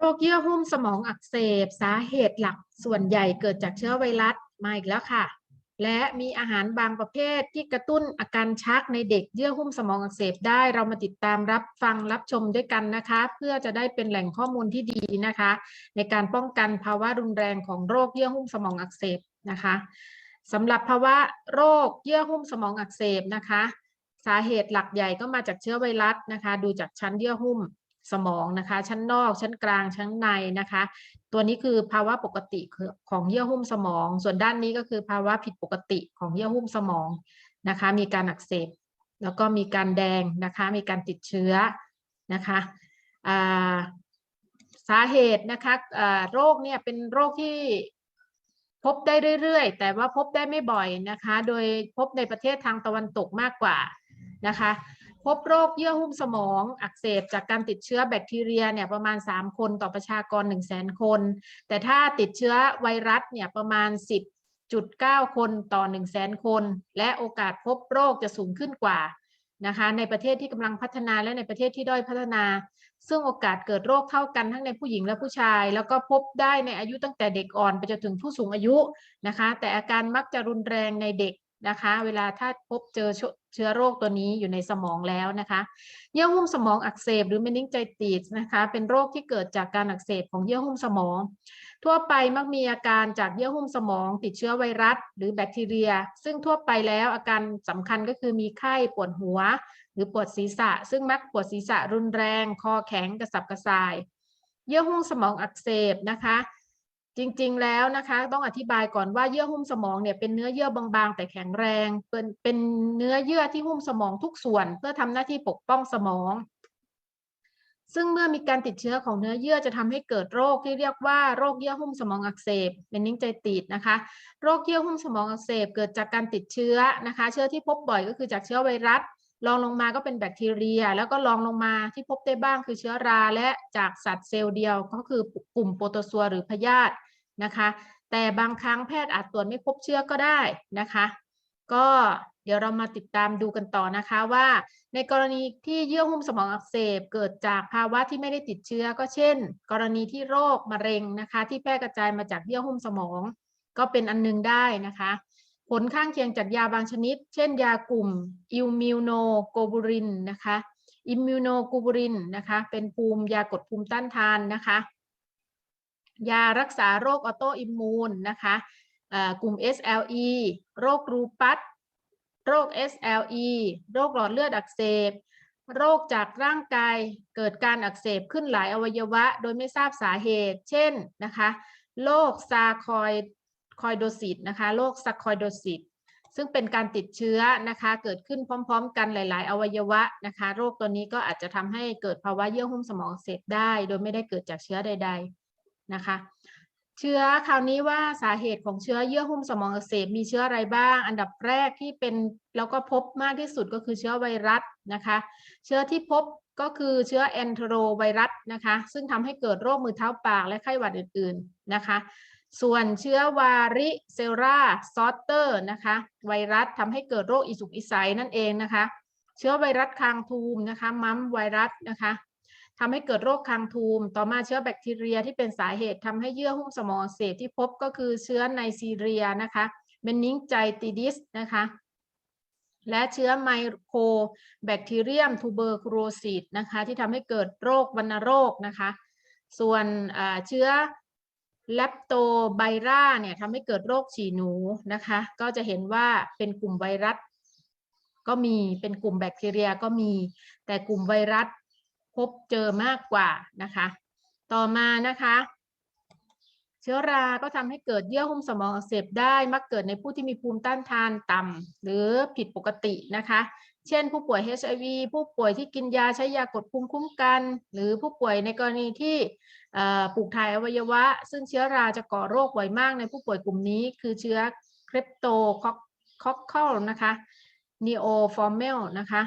โรคเยื่อหุ้มสมองอักเสบสาเหตุหลักส่วนใหญ่เกิดจากเชื้อไวรัสมาอีกแล้วค่ะ และมีอาหารบางประเภทที่กระตุ้นอาการชักในเด็กเยื่อหุ้มสมองอักเสบได้เรามาติดตามรับฟังรับชมด้วยกันนะคะ เพื่อจะได้เป็นแหล่งข้อมูลที่ดีนะคะ ในการป้องกันภาวะรุนแรงของโรคเยื่อหุ้มสมองอักเสบนะคะสำหรับภาวะโรคเยื่อหุ้มสมองอักเสบนะคะ สาเหตุหลักใหญ่ก็มาจากเชื้อไวรัสนะคะ ดูจากชั้นเยื่อหุ้ม สมองนะคะ ชั้นนอก ชั้นกลาง ชั้นในนะคะ ตัวนี้คือภาวะปกติของเยื่อหุ้มสมอง ส่วนด้านนี้ก็คือภาวะผิดปกติของเยื่อหุ้มสมองนะคะ มีการอักเสบ แล้วก็มีการแดงนะคะ มีการติดเชื้อนะคะาสาเหตุนะคะโรคเนี่ยเป็นโรคที่พบได้เรื่อยๆ แต่ว่าพบได้ไม่บ่อยนะคะ โดยพบในประเทศทางตะวันตกมากกว่านะคะ พบโรคเยื่อหุ้มสมองอักเสบจากการติดเชื้อแบคทีเรียเนี่ยประมาณ 3 คนต่อประชากร 1 0 0 0 0แสนคน แต่ถ้าติดเชื้อไวรัสเนี่ยประมาณ 10.9 คนต่อ 1 0 0 0 0แสนคน และโอกาสพบโรคจะสูงขึ้นกว่านะคะในประเทศที่กำลังพัฒนาและในประเทศที่ด้อยพัฒนา ซึ่งโอกาสเกิดโรคเท่ากันทั้งในผู้หญิงและผู้ชาย แล้วก็พบได้ในอายุตั้งแต่เด็กอ่อนไปจนถึงผู้สูงอายุนะคะ แต่อาการมักจะรุนแรงในเด็ก นะคะ เวลาถ้าพบเจอเชื้อโรคตัวนี้อยู่ในสมองแล้วนะคะเยื่อหุ้มสมองอักเสบหรือเมนิงไจติสนะคะ เป็นโรคที่เกิดจากการอักเสบของเยื่อหุ้มสมอง ทั่วไปมักมีอาการจากเยื่อหุ้มสมอง ติดเชื้อไวรัส หรือแบคทีเรีย ซึ่งทั่วไปแล้วอาการสำคัญก็คือมีไข้ปวดหัว หรือปวดศีรษะ ซึ่งมักปวดศีรษะรุนแรง คอแข็งกระสับกระส่าย เยื่อหุ้มสมองอักเสบนะคะ จริงๆแล้วนะคะ ต้องอธิบายก่อนว่าเยื่อหุ้มสมองเนี่ยเป็นเนื้อเยื่อบางๆ แต่แข็งแรง เป็นเป็นเนื้อเยื่อที่หุ้มสมองทุกส่วน เพื่อทำหน้าที่ปกป้องสมอง ซึ่งเมื่อมีการติดเชื้อของเนื้อเยื่อจะทำให้เกิดโรคที่เรียกว่าโรคเยื่อหุ้มสมองอักเสบเป็นนิ้งใจติดนะคะ โรคเยื่อหุ้มสมองอักเสบเกิดจากการติดเชื้อนะคะ เชื้อที่พบบ่อยก็คือจากเชื้อไวรัสรองลงมาก็เป็นแบคทีเรีย แล้วก็รองลงมาที่พบได้บ้างคือเชื้อราและจากสัตว์เซลล์เดียวก็คือกลุ่มโปรโตซัวหรือพยาธิ นะคะ แต่บางครั้งแพทย์อาจตรวจไม่พบเชื้อก็ได้นะคะ ก็เดี๋ยวเรามาติดตามดูกันต่อนะคะว่า ในกรณีที่เยื่อหุ้มสมองอักเสบเกิดจากภาวะที่ไม่ได้ติดเชื้อ ก็เช่น กรณีที่โรคมะเร็งนะคะ ที่แพร่กระจายมาจากเยื่อหุ้มสมอง ก็เป็นอันนึงได้นะคะ ผลข้างเคียงจากยาบางชนิด เช่น ยากลุ่มอิมมิวโนโกบูรินนะคะอิมมิวโนโกบูรินนะคะ เป็นภูมิยากดภูมิต้านทานนะคะ ยารักษาโรคออโตอิมมูนนะคะกลุ่ม SLE โรครูปัสโรค SLE โรคหลอดเลือดอักเสบ โรคจากร่างกายเกิดการอักเสบขึ้นหลายอวัยวะ โดยไม่ทราบสาเหตุ เช่นนะคะโรคซาคอยคอยโดซิตนะคะโรคซาคอยโดซิตซึ่งเป็นการติดเชื้อนะคะเกิดขึ้นพร้อม ๆ กันหลาย ๆ อวัยวะนะคะ โรคตัวนี้ก็อาจจะทำให้เกิดภาวะเยื่อหุ้มสมองเสบได้ โดยไม่ได้เกิดจากเชื้อใด ๆ นะคะ เชื้อคราวนี้ว่าสาเหตุของเชื้อเยื่อหุ้มสมองอักเสบมีเชื้ออะไรบ้าง อันดับแรกที่เป็นแล้วก็พบมากที่สุดก็คือเชื้อไวรัสนะคะ เชื้อที่พบก็คือเชื้อแอนโทรไวรัสนะคะ ซึ่งทำให้เกิดโรคมือเท้าปากและไข้หวัดอื่น ๆนะคะ ส่วนเชื้อวาริเซลราซอตเตอร์นะคะ ไวรัสทำให้เกิดโรคอิสุกอิสัยนั่นเองนะคะ เชื้อไวรัสคางทูมนะคะ มัมไวรัสนะคะ ทำให้เกิดโรคคางทูม ต่อมาเชื้อแบคทีเรียที่เป็นสาเหตุทำให้เยื่อหุ้มสมองเสบที่พบก็คือเชื้อไนซีเรียนะคะเมนิงไจติดิสนะคะและเชื้อไมโครแบคทีเรียมทูเบอร์โครซิสนะคะที่ทำให้เกิดโรควัณโรคนะคะ ส่วนเชื้อแลปโตไบราเนี่ยทำให้เกิดโรคฉี่หนูนะคะ ก็จะเห็นว่าเป็นกลุ่มไวรัสก็มีเป็นกลุ่มแบคทีเรียก็มี แต่กลุ่มไวรัส พบเจอมากกว่านะคะ ต่อมานะคะ เชื้อราก็ทำให้เกิดเยื่อหุ้มสมองอักเสบได้มักเกิดในผู้ที่มีภูมิต้านทานต่ำหรือผิดปกตินะคะ เช่น ผู้ป่วย HIV ผู้ป่วยที่กินยาใช้ยากดภูมิคุ้มกัน หรือผู้ป่วยในกรณีที่ปลูกถ่ายอวัยวะ ซึ่งเชื้อราจะก่อโรคบ่อยมากในผู้ป่วยกลุ่มนี้ คือเชื้อคริปโตคอคคอลนะคะนีโอฟอร์เมลนะคะ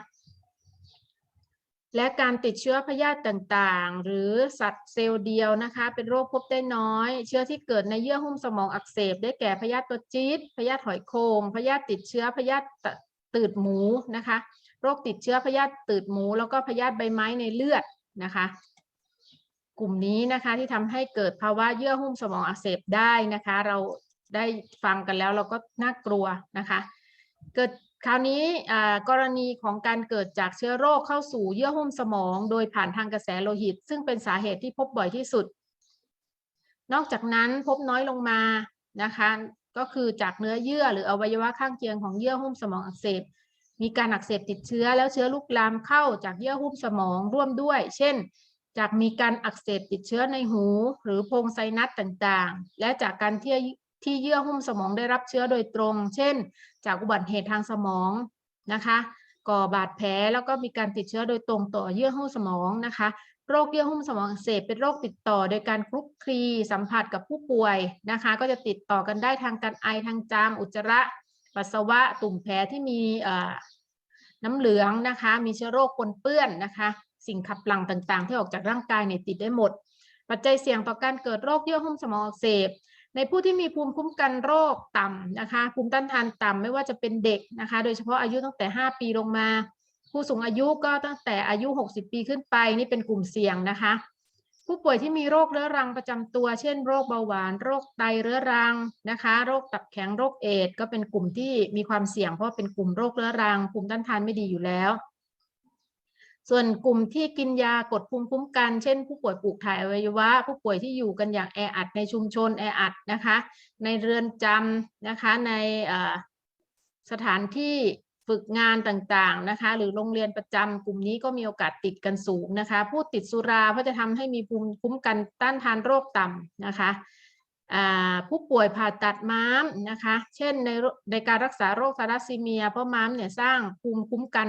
และการติดเชื้อพยาธิต่างๆ หรือสัตว์เซลล์เดียวนะคะ เป็นโรคพบได้น้อย เชื้อที่เกิดในเยื่อหุ้มสมองอักเสบ ได้แก่พยาธิตัวจี๊ดพยาธิหอยโคงพยาธิติดเชื้อพยาธิตืดหมูนะคะ โรคติดเชื้อพยาธิตืดหมู แล้วก็พยาธิใบไม้ในเลือดนะคะ กลุ่มนี้นะคะที่ทำให้เกิดภาวะเยื่อหุ้มสมองอักเสบได้นะคะ เราได้ฟังกันแล้วเราก็น่ากลัวนะคะ เกิด คราวนี้กรณีของการเกิดจากเชื้อโรคเข้าสู่เยื่อหุ้มสมอง โดยผ่านทางกระแสโลหิต ซึ่งเป็นสาเหตุที่พบบ่อยที่สุด นอกจากนั้นพบน้อยลงมานะคะก็คือจากเนื้อเยื่อหรืออวัยวะข้างเคียงของเยื่อหุ้มสมองอักเสบ มีการอักเสบติดเชื้อแล้วเชื้อลุกลามเข้าจากเยื่อหุ้มสมองร่วมด้วย เช่น จากมีการอักเสบติดเชื้อในหู หรือโพรงไซนัสต่างๆ และจากการที่ ที่เยื่อหุ้มสมองได้รับเชื้อโดยตรง เช่น จากอุบัติเหตุทางสมองนะคะก่อบาดแผลแล้วก็มีการติดเชื้อโดยตรงต่อเยื่อหุ้มสมองนะคะ โรคเยื่อหุ้มสมองอักเสบเป็นโรคติดต่อ โดยการคลุกคลีสัมผัสกับผู้ป่วยนะคะ ก็จะติดต่อกันได้ทางการไอทางจามอุจจาระ ปัสสาวะตุ่มแผลที่มีน้ำเหลืองนะคะ มีเชื้อโรคปนเปื้อนนะคะ สิ่งขับหลั่งต่างๆ ที่ออกจากร่างกายเนี่ยติดได้หมด ปัจจัยเสี่ยงต่อการเกิดโรคเยื่อหุ้มสมองอักเสบ ในผู้ที่มีภูมิคุ้มกันโรคต่ำนะคะ ภูมิต้านทานต่ำไม่ว่าจะเป็นเด็กนะคะ โดยเฉพาะอายุตั้งแต่ 5 ปีลงมา ผู้สูงอายุก็ตั้งแต่อายุ 60 ปีขึ้นไปนี่เป็นกลุ่มเสี่ยงนะคะ ผู้ป่วยที่มีโรคเรื้อรังประจำตัว เช่น โรคเบาหวาน โรคไตเรื้อรังนะคะ โรคตับแข็งโรคเอดก็เป็นกลุ่มที่มีความเสี่ยงเพราะเป็นกลุ่มโรคเรื้อรัง ภูมิต้านทานไม่ดีอยู่แล้ว ส่วนกลุ่มที่กินยากดภูมิคุ้มกัน เช่น ผู้ป่วยปลูกถ่ายอวัยวะ ผู้ป่วยที่อยู่กันอย่างแออัดในชุมชนแออัดนะคะ ในเรือนจำนะคะในสถานที่ฝึกงานต่างๆนะคะ หรือโรงเรียนประจำกลุ่มนี้ก็มีโอกาสติดกันสูงนะคะ ผู้ติดสุราเพราะจะทำให้มีภูมิคุ้มกันต้านทานโรคต่ำนะคะผู้ป่วยผ่าตัดม้ามนะคะ เช่นในในการรักษาโรคทารัสซีเมีย เพราะม้ามเนี่ยสร้างภูมิคุ้มกัน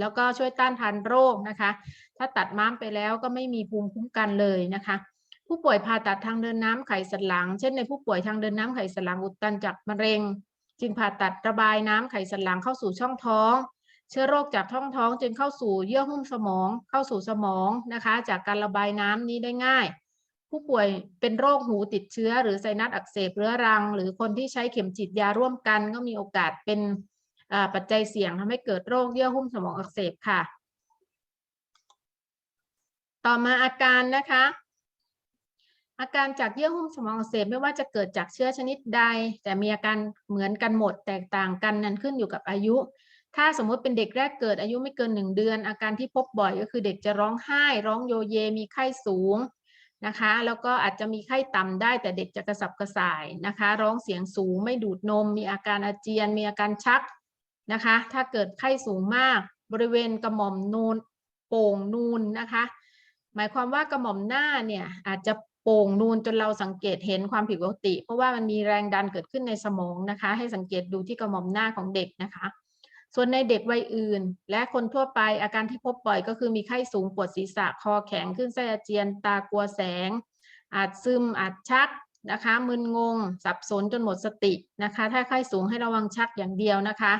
แล้วก็ช่วยต้านทานโรคนะคะ ถ้าตัดม้ามไปแล้วก็ไม่มีภูมิคุ้มกันเลยนะคะ ผู้ป่วยผ่าตัดทางเดินน้ำไขสันหลัง เช่นในผู้ป่วยทางเดินน้ำไขสันหลังอุดตันจากมะเร็ง จึงผ่าตัดระบายน้ำไขสันหลังเข้าสู่ช่องท้อง เชื้อโรคจากท้องท้องจึงเข้าสู่เยื่อหุ้มสมอง เข้าสู่สมองนะคะ จากการระบายน้ำนี้ได้ง่ายผู้ป่วยเป็นโรคหูติดเชื้อ หรือไซนัสอักเสบเรื้อรัง หรือคนที่ใช้เข็มฉีดยาร่วมกันก็มีโอกาสเป็น ปัจจัยเสี่ยงทำให้เกิดโรคเยื่อหุ้มสมองอักเสบค่ะ ต่อมาอาการนะคะ อาการจากเยื่อหุ้มสมองอักเสบไม่ว่าจะเกิดจากเชื้อชนิดใด แต่มีอาการเหมือนกันหมดแตกต่างกันนั้นขึ้นอยู่กับอายุถ้าสมมติเป็นเด็กแรกเกิดอายุไม่เกินหนึ่งเดือน อาการที่พบบ่อยก็คือเด็กจะร้องไห้ ร้องโยเยมีไข้สูงนะคะ แล้วก็อาจจะมีไข้ต่ำได้ แต่เด็กจะกระสับกระส่ายนะคะ ร้องเสียงสูงไม่ดูดนม มีอาการอาเจียน มีอาการชัก นะคะ ถ้าเกิดไข้สูงมากบริเวณกระหม่อมนูนโป่งนูนนะคะ หมายความว่ากระหม่อมหน้าเนี่ยอาจจะโป่งนูนจนเราสังเกตเห็นความผิดปกติ เพราะว่ามันมีแรงดันเกิดขึ้นในสมองนะคะ ให้สังเกตดูที่กระหม่อมหน้าของเด็กนะคะ ส่วนในเด็กวัยอื่น และคนทั่วไปอาการที่พบบ่อยก็คือมีไข้สูงปวดศีรษะคอแข็งขึ้นไส้อาเจียนตากลัวแสง อาจซึมอาจชักนะคะมึนงง สับสนจนหมดสตินะคะ ถ้าไข้สูงให้ระวังชักอย่างเดียวนะคะ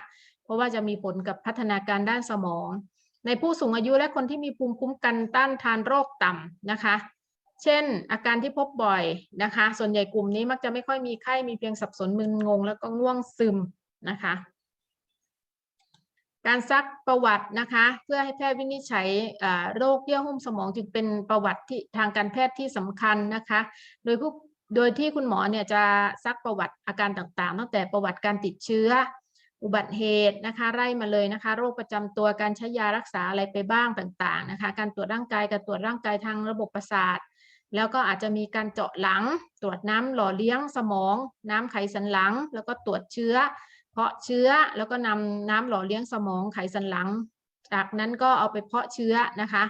เพราะว่าจะมีผลกับพัฒนาการด้านสมอง ในผู้สูงอายุและคนที่มีภูมิคุ้มกันต้านทานโรคต่ำนะคะ เช่น อาการที่พบบ่อยนะคะ ส่วนใหญ่กลุ่มนี้มักจะไม่ค่อยมีไข้มีเพียงสับสนมึนงง แล้วก็ง่วงซึมนะคะการซักประวัตินะคะ เพื่อให้แพทย์วินิจฉัยโรคเยื่อหุ้มสมองจึงเป็นประวัติที่ทางการแพทย์ที่สำคัญนะคะ โดยผู้โดยที่คุณหมอเนี่ยจะซักประวัติอาการต่างๆ ตั้งแต่ประวัติการติดเชื้อ อุบัติเหตุนะคะ ไล่มาเลยนะคะ โรคประจำตัวการใช้ยารักษาอะไรไปบ้างต่างๆนะคะ การตรวจร่างกายการตรวจร่างกายทางระบบประสาท แล้วก็อาจจะมีการเจาะหลัง ตรวจน้ำหล่อเลี้ยงสมอง น้ำไขสันหลัง แล้วก็ตรวจเชื้อ เพาะเชื้อแล้วก็นำน้ำหล่อเลี้ยงสมองไขสันหลัง จากนั้นก็เอาไปเพาะเชื้อนะคะ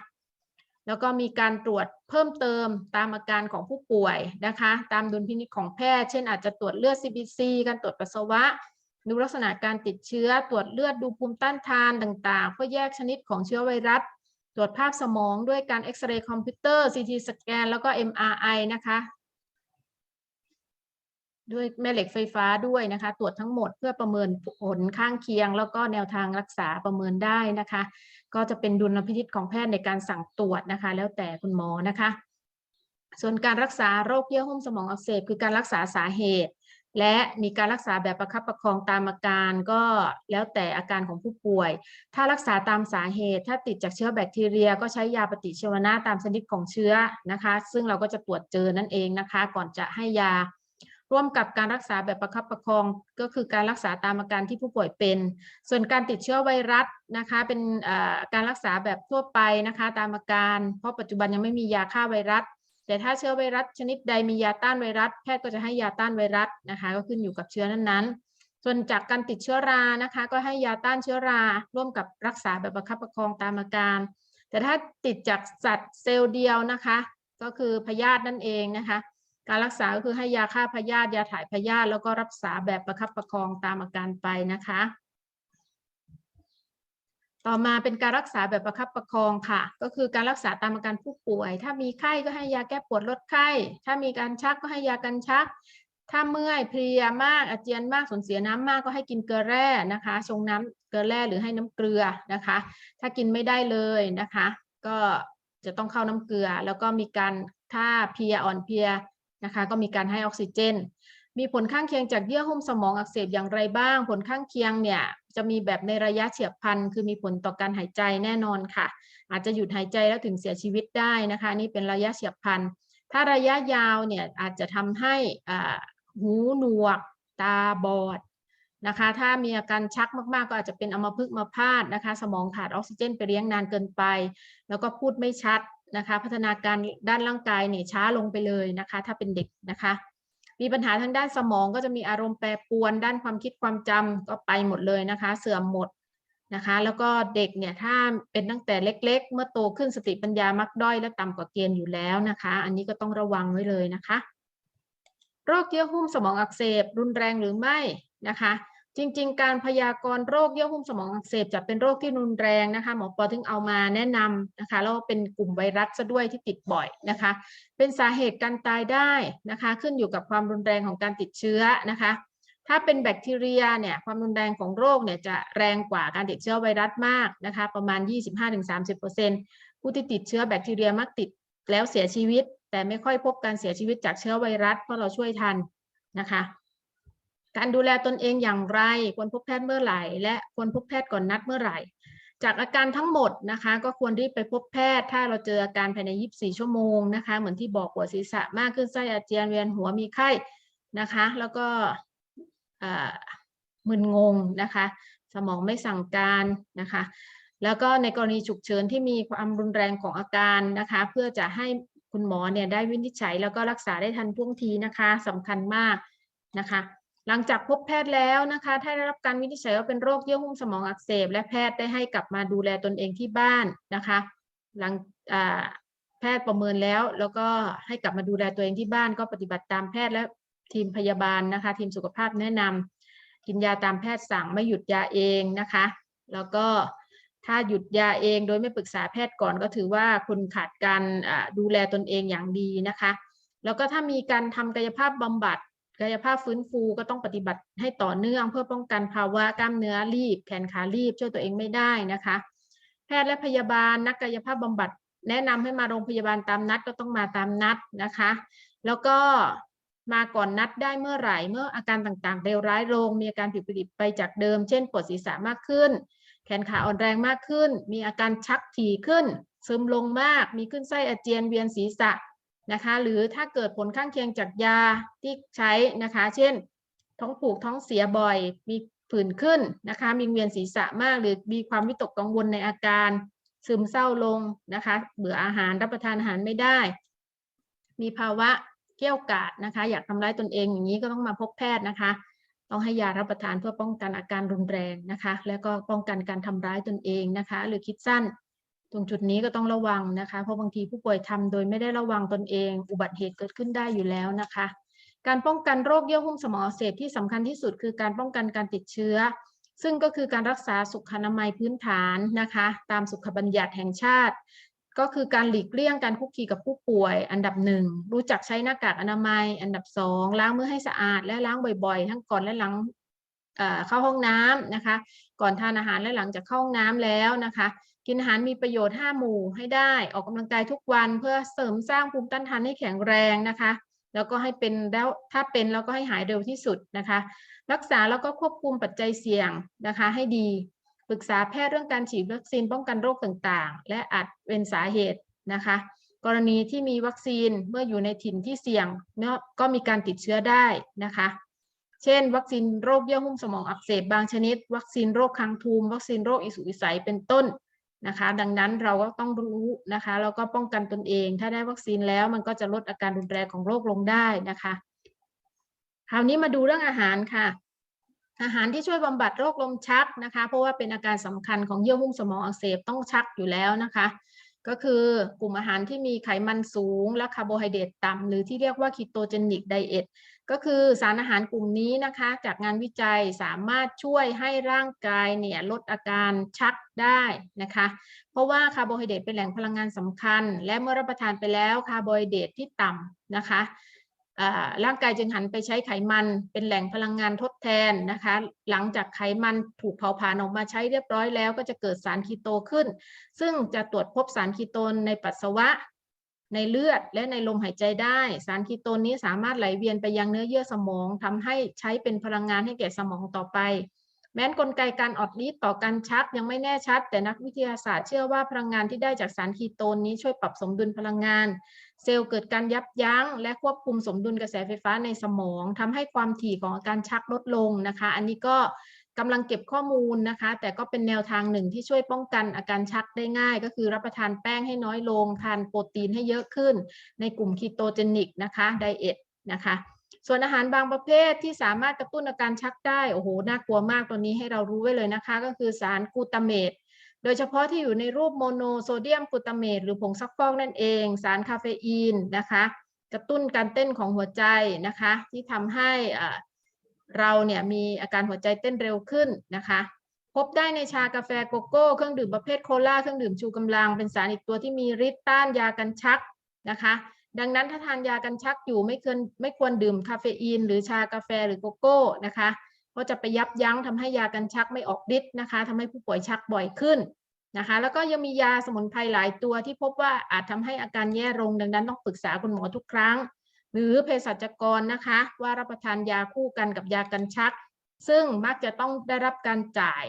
แล้วก็มีการตรวจเพิ่มเติมตามอาการของผู้ป่วยนะคะ ตามดุลพินิจของแพทย์ เช่นอาจจะตรวจเลือด CBC การตรวจปัสสาวะ ดูลักษณะการติดเชื้อ ตรวจเลือดดูภูมิต้านทานต่างๆ เพื่อแยกชนิดของเชื้อไวรัส ตรวจภาพสมองด้วยการเอ็กซเรย์คอมพิวเตอร์ CT สแกน แล้วก็ MRI นะคะ ด้วยแม่เหล็กไฟฟ้าด้วยนะคะ ตรวจทั้งหมดเพื่อประเมินผลข้างเคียง แล้วก็แนวทางรักษาประเมินได้นะคะ ก็จะเป็นดุลพินิจของแพทย์ในการสั่งตรวจนะคะ แล้วแต่คุณหมอนะคะ ส่วนการรักษาโรคเยื่อหุ้มสมองอักเสบคือการรักษาสาเหตุ และมีการรักษาแบบประคับประคองตามอาการก็แล้วแต่อาการของผู้ป่วย ถ้ารักษาตามสาเหตุ ถ้าติดจากเชื้อแบคทีเรีย ก็ใช้ยาปฏิชีวนะตามชนิดของเชื้อนะคะ ซึ่งเราก็จะตรวจเจอนั่นเองนะคะ ก่อนจะให้ยา ร่วมกับการรักษาแบบประคับประคอง ก็คือการรักษาตามอาการที่ผู้ป่วยเป็น ส่วนการติดเชื้อไวรัสนะคะ เป็นการรักษาแบบทั่วไปนะคะ ตามอาการ เพราะปัจจุบันยังไม่มียาฆ่าไวรัส แต่ถ้าเชื้อไวรัสชนิดใดมียาต้านไวรัสแพทย์ก็จะให้ยาต้านไวรัสนะคะ ก็ขึ้นอยู่กับเชื้อนั้นๆ ส่วนจากการติดเชื้อรานะคะ ก็ให้ยาต้านเชื้อราร่วมกับรักษาแบบประคับประคองตามอาการ แต่ถ้าติดจากสัตว์เซลล์เดียวนะคะ ก็คือพยาธินั่นเองนะคะ การรักษาก็คือให้ยาฆ่าพยาธิยาถ่ายพยาธิแล้วก็รักษาแบบประคับประคองตามอาการไปนะคะ ต่อมาเป็นการรักษาแบบประคับประคองค่ะ ก็คือการรักษาตามอาการผู้ป่วย ถ้ามีไข้ก็ให้ยาแก้ปวดลดไข้ ถ้ามีการชักก็ให้ยากันชัก ถ้าเมื่อยเพลียมากอาเจียนมากสูญเสียน้ำมากก็ให้กินเกลือแร่นะคะ ชงน้ำเกลือแร่หรือให้น้ำเกลือนะคะ ถ้ากินไม่ได้เลยนะคะ ก็จะต้องเข้าน้ำเกลือ แล้วก็มีการถ้าเพลียอ่อนเพลียนะคะ ก็มีการให้ออกซิเจน มีผลข้างเคียงจากเยื่อหุ้มสมองอักเสบอย่างไรบ้าง ผลข้างเคียงเนี่ยจะมีแบบในระยะเฉียบพลันคือมีผลต่อการหายใจแน่นอนค่ะ อาจจะหยุดหายใจแล้วถึงเสียชีวิตได้นะคะ นี่เป็นระยะเฉียบพลันถ้าระยะยาวเนี่ยอาจจะทำให้หูหนวก ตาบอดนะคะ ถ้ามีอาการชักมากๆ ก็อาจจะเป็นอัมพฤกษ์มาพาตนะคะ สมองขาดออกซิเจนไปเลี้ยงนานเกินไป แล้วก็พูดไม่ชัดนะคะ พัฒนาการด้านร่างกายเนี่ยช้าลงไปเลยนะคะ ถ้าเป็นเด็กนะคะ มีปัญหาทางด้านสมองก็จะมีอารมณ์แปรปรวน ด้านความคิดความจำก็ไปหมดเลยนะคะ เสื่อมหมดนะคะ แล้วก็เด็กเนี่ยถ้าเป็นตั้งแต่เล็ก ๆ เมื่อโตขึ้นสติปัญญามักด้อยและต่ำกว่าเกณฑ์อยู่แล้วนะคะ อันนี้ก็ต้องระวังไว้เลยนะคะ โรคเยื่อหุ้มสมองอักเสบรุนแรงหรือไม่นะคะ จริง ๆ การพยากรณ์โรคเยื่อหุ้มสมองอักเสบจะเป็นโรคที่รุนแรงนะคะหมอปอถึงเอามาแนะนำนะคะแล้วเป็นกลุ่มไวรัสซะด้วยที่ติดบ่อยนะคะ เป็นสาเหตุการตายได้นะคะ ขึ้นอยู่กับความรุนแรงของการติดเชื้อนะคะ ถ้าเป็นแบคทีเรียเนี่ยความรุนแรงของโรคเนี่ยจะแรงกว่าการติดเชื้อไวรัสมากนะคะ ประมาณ 25-30%ผู้ที่ติดเชื้อแบคทีเรียมักติดแล้วเสียชีวิต แต่ไม่ค่อยพบการเสียชีวิตจากเชื้อไวรัสเพราะเราช่วยทันนะคะ การดูแลตนเองอย่างไร ควรพบแพทย์เมื่อไหร่ และควรพบแพทย์ก่อนนัดเมื่อไหร่ จากอาการทั้งหมดนะคะ ก็ควรรีบไปพบแพทย์ ถ้าเราเจออาการภายใน 24 ชั่วโมงนะคะ เหมือนที่บอกปวดศีรษะมากขึ้นไส้อาเจียนเวียนหัวมีไข้นะคะ แล้วก็มึนงงนะคะ สมองไม่สั่งการนะคะ แล้วก็ในกรณีฉุกเฉินที่มีความรุนแรงของอาการนะคะ เพื่อจะให้คุณหมอเนี่ยได้วินิจฉัยแล้วก็รักษาได้ทันท่วงทีนะคะสำคัญมากนะคะ หลังจากพบแพทย์แล้วนะคะ ถ้าได้รับการวินิจฉัยว่าเป็นโรคเยื่อหุ้มสมองอักเสบ และแพทย์ได้ให้กลับมาดูแลตนเองที่บ้านนะคะ หลังแพทย์ประเมินแล้ว แล้วก็ให้กลับมาดูแลตัวเองที่บ้าน ก็ปฏิบัติตามแพทย์และทีมพยาบาลนะคะ ทีมสุขภาพแนะนำกินยาตามแพทย์สั่งไม่หยุดยาเองนะคะ แล้วก็ถ้าหยุดยาเองโดยไม่ปรึกษาแพทย์ก่อนก็ถือว่าคุณขาดการดูแลตนเองอย่างดีนะคะ แล้วก็ถ้ามีการทำกายภาพบำบัด กายภาพฟื้นฟูก็ต้องปฏิบัติให้ต่อเนื่อง เพื่อป้องกันภาวะกล้ามเนื้อรีบ แขนขารีบ ช่วยตัวเองไม่ได้นะคะ แพทย์และพยาบาลนักกายภาพบำบัด แนะนำให้มาโรงพยาบาลตามนัดก็ต้องมาตามนัดนะคะ แล้วก็มาก่อนนัดได้เมื่อไหร่เมื่ออาการต่างๆเร็วร้ายลง มีอาการผิดปกติไปจากเดิม เช่นปวดศีรษะมากขึ้น แขนขาอ่อนแรงมากขึ้น มีอาการชักถี่ขึ้น ซึมลงมาก มีขึ้นไส้อาเจียนเวียนศีรษะ นะคะหรือถ้าเกิดผลข้างเคียงจากยาที่ใช้นะคะ เช่น ท้องผูกท้องเสียบ่อย มีผื่นขึ้นนะคะมีเวียนศีรษะมาก หรือมีความวิตกกังวลในอาการ ซึมเศร้าลงนะคะ เบื่ออาหารรับประทานอาหารไม่ได้ มีภาวะเกี้ยวกาดนะคะ อยากทำร้ายตนเองอย่างนี้ก็ต้องมาพบแพทย์นะคะ ต้องให้ยารับประทานเพื่อป้องกันอาการรุนแรงนะคะ แล้วก็ป้องกันการทำร้ายตนเองนะคะ หรือคิดสั้น ตรงจุดนี้ก็ต้องระวังนะคะ เพราะบางทีผู้ป่วยทำโดยไม่ได้ระวังตนเอง อุบัติเหตุเกิดขึ้นได้อยู่แล้วนะคะ การป้องกันโรคเยื่อหุ้มสมองอักเสบที่สำคัญที่สุด คือการป้องกันการติดเชื้อ ซึ่งก็คือการรักษาสุขอนามัยพื้นฐานนะคะ ตามสุขบัญญัติแห่งชาติ ก็คือการหลีกเลี่ยงการคุกคีกับผู้ป่วย อันดับหนึ่งรู้จักใช้หน้ากากอนามัย อันดับสองล้างมือให้สะอาดและล้างบ่อยๆ ทั้งก่อนและหลังเอ่อเข้าห้องน้ำนะคะ ก่อนทานอาหารและหลังจากเข้าห้องน้ำแล้วนะคะ กินอาหารมีประโยชน์ 5 หมู่ให้ได้ ออกกำลังกายทุกวันเพื่อเสริมสร้างภูมิต้านทานให้แข็งแรงนะคะ แล้วก็ให้เป็นแล้วถ้าเป็นแล้วก็ให้หายเร็วที่สุดนะคะ รักษาแล้วก็ควบคุมปัจจัยเสี่ยงนะคะ ให้ดีปรึกษาแพทย์เรื่องการฉีดวัคซีนป้องกันโรคต่างๆ และอาจเป็นสาเหตุนะคะ กรณีที่มีวัคซีนเมื่ออยู่ในถิ่นที่เสี่ยงเนาะก็มีการติดเชื้อได้นะคะ เช่น วัคซีนโรคเยื่อหุ้มสมองอักเสบบางชนิด วัคซีนโรคคังทูมวัคซีนโรคอิสุอิสัยเป็นต้น นะคะ ดังนั้นเราก็ต้องรู้นะคะแล้วก็ป้องกันตนเอง ถ้าได้วัคซีนแล้วมันก็จะลดอาการรุนแรงของโรคลงได้นะคะ คราวนี้มาดูเรื่องอาหารค่ะ อาหารที่ช่วยบำบัดโรคลมชักนะคะ เพราะว่าเป็นอาการสำคัญของเยื่อหุ้มสมองอักเสบต้องชักอยู่แล้วนะคะ ก็คือกลุ่มอาหารที่มีไขมันสูงและคาร์โบไฮเดรตต่ำหรือที่เรียกว่าคีโตเจนิกไดเอท ก็คือสารอาหารกลุ่มนี้นะคะ จากงานวิจัยสามารถช่วยให้ร่างกายเนี่ยลดอาการชักได้นะคะ เพราะว่าคาร์โบไฮเดรตเป็นแหล่งพลังงานสำคัญ และเมื่อรับประทานไปแล้วคาร์โบไฮเดรตที่ต่ำนะคะร่างกายจึงหันไปใช้ไขมันเป็นแหล่งพลังงานทดแทนนะคะ หลังจากไขมันถูกเผาผลาญออกมาใช้เรียบร้อยแล้ว ก็จะเกิดสารคีโตขึ้น ซึ่งจะตรวจพบสารคีโตนในปัสสาวะ ในเลือดและในลมหายใจได้ สารคีโตนนี้สามารถไหลเวียนไปยังเนื้อเยื่อสมองทำให้ใช้เป็นพลังงานให้แก่สมองต่อไป แม้นกลไกการออดฤทธิ์ต่อการชักยังไม่แน่ชัด แต่นักวิทยาศาสตร์เชื่อว่าพลังงานที่ได้จากสารคีโตนนี้ช่วยปรับสมดุลพลังงาน เซลล์เกิดการยับยั้ง และควบคุมสมดุลกระแสไฟฟ้าในสมองทำให้ความถี่ของอาการชักลดลงนะคะ อันนี้ก็ กำลังเก็บข้อมูลนะคะ แต่ก็เป็นแนวทางหนึ่งที่ช่วยป้องกันอาการชักได้ง่าย ก็คือรับประทานแป้งให้น้อยลง ทานโปรตีนให้เยอะขึ้น ในกลุ่มคีโตเจนิกนะคะไดเอทนะคะส่วนอาหารบางประเภทที่สามารถกระตุ้นอาการชักได้โอ้โหน่ากลัวมากตัวนี้ให้เรารู้ไว้เลยนะคะ ก็คือสารกูตาเมตโดยเฉพาะที่อยู่ในรูปโมโนโซเดียมกูตาเมตหรือผงซักฟอกนั่นเอง สารคาเฟอีนนะคะ กระตุ้นการเต้นของหัวใจนะคะ ที่ทำให้อ่ เราเนี่ยมีอาการหัวใจเต้นเร็วขึ้นนะคะ พบได้ในชากาแฟโกโก้ เครื่องดื่มประเภทโคลาเครื่องดื่มชูกำลังเป็นสารอีกตัวที่มีฤทธิ์ต้านยากันชักนะคะ ดังนั้นถ้าทานยากันชักอยู่ไม่ควรไม่ควรดื่มคาเฟอีน หรือชากาแฟหรือโกโก้นะคะเพราะจะไปยับยั้งทำให้ยากันชักไม่ออกฤทธิ์นะคะทำให้ผู้ป่วยชักบ่อยขึ้นนะคะ แล้วก็ยังมียาสมุนไพรหลายตัวที่พบว่าอาจทำให้อาการแย่ลงดังนั้นต้องปรึกษาคุณหมอทุกครั้ง หรือเภสัชกรนะคะ ว่ารับประทานยาคู่กันกับยากันชัก ซึ่งมักจะต้องได้รับการจ่าย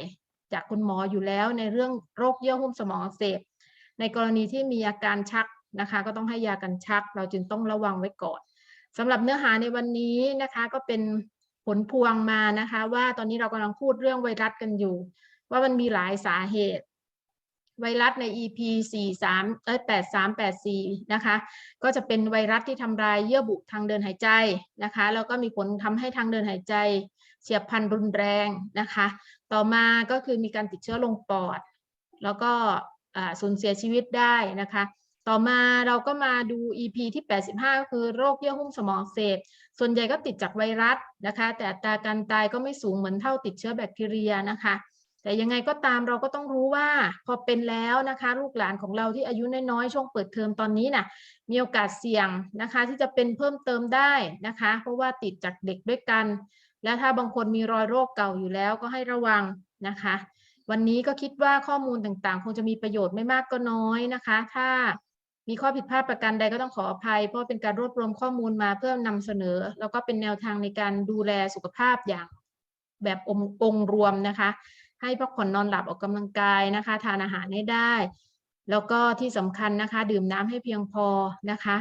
จากคุณหมออยู่แล้วในเรื่องโรคเยื่อหุ้มสมองอักเสบ ในกรณีที่มีอาการชักนะคะ ก็ต้องให้ยากันชัก เราจึงต้องระวังไว้ก่อนสำหรับเนื้อหาในวันนี้นะคะก็เป็นผลพวงมานะคะ ว่าตอนนี้เรากำลังพูดเรื่องไวรัสกันอยู่ ว่ามันมีหลายสาเหตุ ไวรัสใน EP 43เอ้ย8384นะคะ ก็จะเป็นไวรัสที่ทำลายเยื่อบุทางเดินหายใจนะคะ แล้วก็มีผลทำให้ทางเดินหายใจเฉียบพลันรุนแรงนะคะ ต่อมาก็คือมีการติดเชื้อลงปอด แล้วก็สูญเสียชีวิตได้นะคะ ต่อมาเราก็มาดู EP ที่ 85 ก็คือโรคเยื่อหุ้มสมองเสบส่วนใหญ่ก็ติดจากไวรัสนะคะ แต่อัตราการตายก็ไม่สูงเหมือนเท่าติดเชื้อแบคทีเรียนะคะ แต่ยังไงก็ตามเราก็ต้องรู้ว่าพอเป็นแล้วนะคะ ลูกหลานของเราที่อายุน้อยๆช่วงเปิดเทอมตอนนี้น่ะมีโอกาสเสี่ยงนะคะ ที่จะเป็นเพิ่มเติมได้นะคะ เพราะว่าติดจากเด็กด้วยกัน และถ้าบางคนมีรอยโรคเก่าอยู่แล้วก็ให้ระวังนะคะ วันนี้ก็คิดว่าข้อมูลต่างๆ คงจะมีประโยชน์ไม่มากก็น้อยนะคะ ถ้ามีข้อผิดพลาดประการใดก็ต้องขออภัย เพราะเป็นการรวบรวมข้อมูลมาเพื่อนำเสนอ แล้วก็เป็นแนวทางในการดูแลสุขภาพอย่างแบบองค์องค์รวมนะคะ ให้พักผ่อนนอนหลับออกกำลังกายนะคะ ทานอาหารให้ได้ แล้วก็ที่สำคัญนะคะ ดื่มน้ำให้เพียงพอนะคะ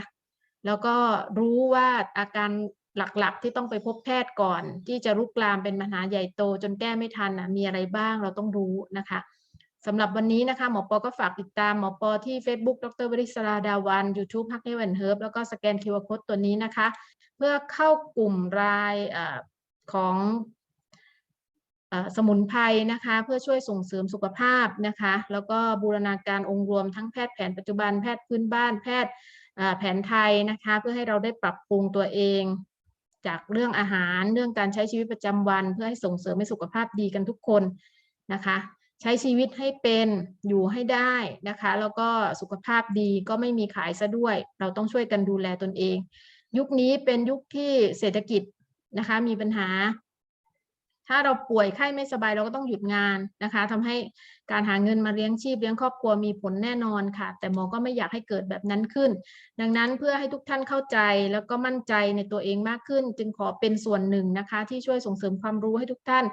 แล้วก็รู้ว่าอาการหลักๆ ที่ต้องไปพบแพทย์ก่อน ที่จะรุกลามเป็นปัญหาใหญ่โต จนแก้ไม่ทันนะมีอะไรบ้างเราต้องรู้นะคะสำหรับวันนี้นะคะ หมอปอก็ฝากติดตามหมอปอที่ Facebook ดรวริศราดาวัน YouTube ฮักเวนเฮิร์บแล้วก็สแกน QR Code ตัวนี้นะคะ เพื่อเข้ากลุ่มรายอของ สมุนไพรนะคะเพื่อช่วยส่งเสริมสุขภาพนะคะแล้วก็บูรณาการองค์รวมทั้งแพทย์แผนปัจจุบันแพทย์พื้นบ้านแพทย์แผนไทยนะคะเพื่อให้เราได้ปรับปรุงตัวเอง จากเรื่องอาหารเรื่องการใช้ชีวิตประจำวัน เพื่อให้ส่งเสริมให้สุขภาพดีกันทุกคนนะคะใช้ชีวิตให้เป็นอยู่ให้ได้นะคะแล้วก็สุขภาพดีก็ไม่มีขายซะด้วย เราต้องช่วยกันดูแลตนเอง ยุคนี้เป็นยุคที่เศรษฐกิจนะคะมีปัญหา ถ้าเราป่วยไข้ไม่สบายเราก็ต้องหยุดงานนะคะทำให้การหาเงินมาเลี้ยงชีพเลี้ยงครอบครัวมีผลแน่นอนค่ะ แต่หมอก็ไม่อยากให้เกิดแบบนั้นขึ้น ดังนั้นเพื่อให้ทุกท่านเข้าใจแล้วก็มั่นใจในตัวเองมากขึ้น จึงขอเป็นส่วนหนึ่งนะคะ ที่ช่วยส่งเสริมความรู้ให้ทุกท่าน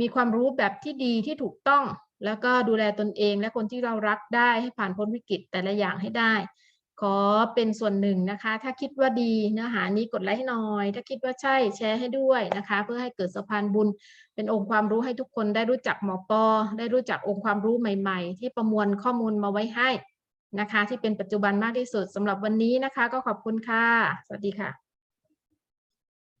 มีความรู้แบบที่ดีที่ถูกต้อง แล้วก็ดูแลตนเอง และคนที่เรารักได้ให้ผ่านพ้นวิกฤตแต่ละอย่างให้ได้ ขอเป็นส่วนหนึ่งนะคะ ถ้าคิดว่าดีเนื้อหานี้กดไลค์ให้หน่อย ถ้าคิดว่าใช่แชร์ให้ด้วยนะคะ เพื่อให้เกิดสะพานบุญ เป็นองค์ความรู้ให้ทุกคนได้รู้จักหมอปอ ได้รู้จักองค์ความรู้ใหม่ ๆ ที่ประมวลข้อมูลมาไว้ให้นะคะ ที่เป็นปัจจุบันมากที่สุดสำหรับวันนี้นะคะ ก็ขอบคุณค่ะ สวัสดีค่ะ